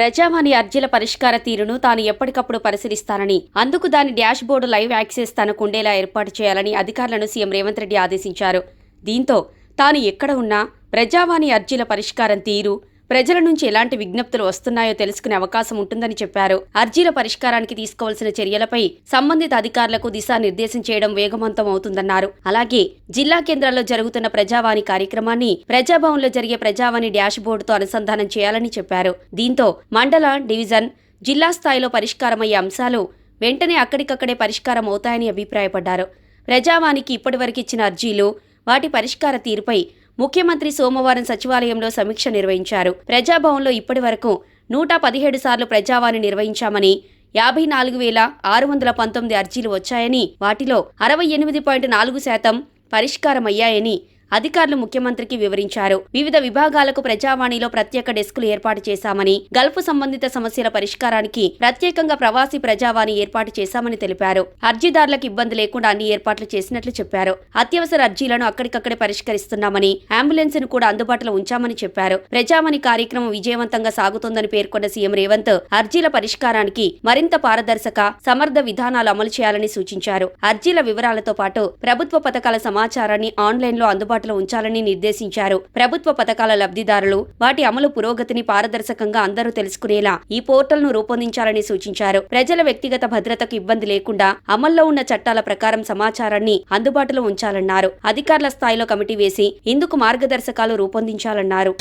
ప్రజావాణి అర్జీల పరిష్కార తీరును తాను ఎప్పటికప్పుడు పరిశీలిస్తానని అందుకు దాని డాష్ బోర్డు లైవ్ యాక్సెస్ తనకు ఉండేలా ఏర్పాటు చేయాలని అధికారులను సీఎం రేవంత్ రెడ్డి ఆదేశించారు. దీంతో తాను ఎక్కడ ఉన్నా ప్రజావాణి అర్జీల పరిష్కారం తీరు ప్రజల నుంచి ఎలాంటి విజ్ఞప్తులు వస్తున్నాయో తెలుసుకునే అవకాశం ఉంటుందని చెప్పారు. అర్జీల పరిష్కారానికి తీసుకోవాల్సిన చర్యలపై సంబంధిత అధికారులకు దిశానిర్దేశం చేయడం వేగవంతం అవుతుందన్నారు. అలాగే జిల్లా కేంద్రాల్లో జరుగుతున్న ప్రజావాణి కార్యక్రమాన్ని ప్రజాభవన్లో జరిగే ప్రజావాణి డాష్ బోర్డుతో అనుసంధానం చేయాలని చెప్పారు. దీంతో మండల డివిజన్ జిల్లా స్థాయిలో పరిష్కారమయ్యే అంశాలు వెంటనే అక్కడికక్కడే పరిష్కారం అవుతాయని అభిప్రాయపడ్డారు. ప్రజావానికి ఇప్పటివరకు ఇచ్చిన అర్జీలు వాటి పరిష్కార తీరుపై ముఖ్యమంత్రి సోమవారం సచివాలయంలో సమీక్ష నిర్వహించారు. ప్రజాభవన్లో ఇప్పటి వరకు నూట పదిహేడు సార్లు ప్రజావాణి నిర్వహించామని యాభై నాలుగు వేల ఆరు వందల పంతొమ్మిది అర్జీలు వచ్చాయని వాటిలో అరవై ఎనిమిది పాయింట్ నాలుగు శాతం పరిష్కారమయ్యాయని అధికారులు ముఖ్యమంత్రికి వివరించారు. వివిధ విభాగాలకు ప్రజావాణిలో ప్రత్యేక డెస్కులు ఏర్పాటు చేశామని గల్ఫ్ సంబంధిత సమస్యల పరిష్కారానికి ప్రత్యేకంగా ప్రవాసీ ప్రజావాణి ఏర్పాటు చేశామని తెలిపారు. అర్జీదారులకు ఇబ్బంది లేకుండా అన్ని ఏర్పాట్లు చేసినట్లు చెప్పారు. అత్యవసర అర్జీలను అక్కడికక్కడే పరిష్కరిస్తున్నామని అంబులెన్స్ను కూడా అందుబాటులో ఉంచామని చెప్పారు. ప్రజావాణి కార్యక్రమం విజయవంతంగా సాగుతోందని పేర్కొన్న సీఎం రేవంత్ అర్జీల పరిష్కారానికి మరింత పారదర్శక సమర్థ విధానాలు అమలు చేయాలని సూచించారు. అర్జీల వివరాలతో పాటు ప్రభుత్వ పథకాల సమాచారాన్ని ఆన్లైన్లో అందుబాటులో ఉంచాలని నిర్దేశించారు. ప్రభుత్వ పథకాల లబ్ధిదారులు వాటి అమలు పురోగతిని పారదర్శకంగా అందరూ తెలుసుకునేలా ఈ పోర్టల్ను రూపొందించాలని సూచించారు. ప్రజల వ్యక్తిగత భద్రతకు ఇబ్బంది లేకుండా అమల్లో ఉన్న చట్టాల ప్రకారం సమాచారాన్ని అందుబాటులో ఉంచాలన్నారు. అధికారుల స్థాయిలో కమిటీ వేసి ఇందుకు మార్గదర్శకాలు రూపొందించాలన్నారు.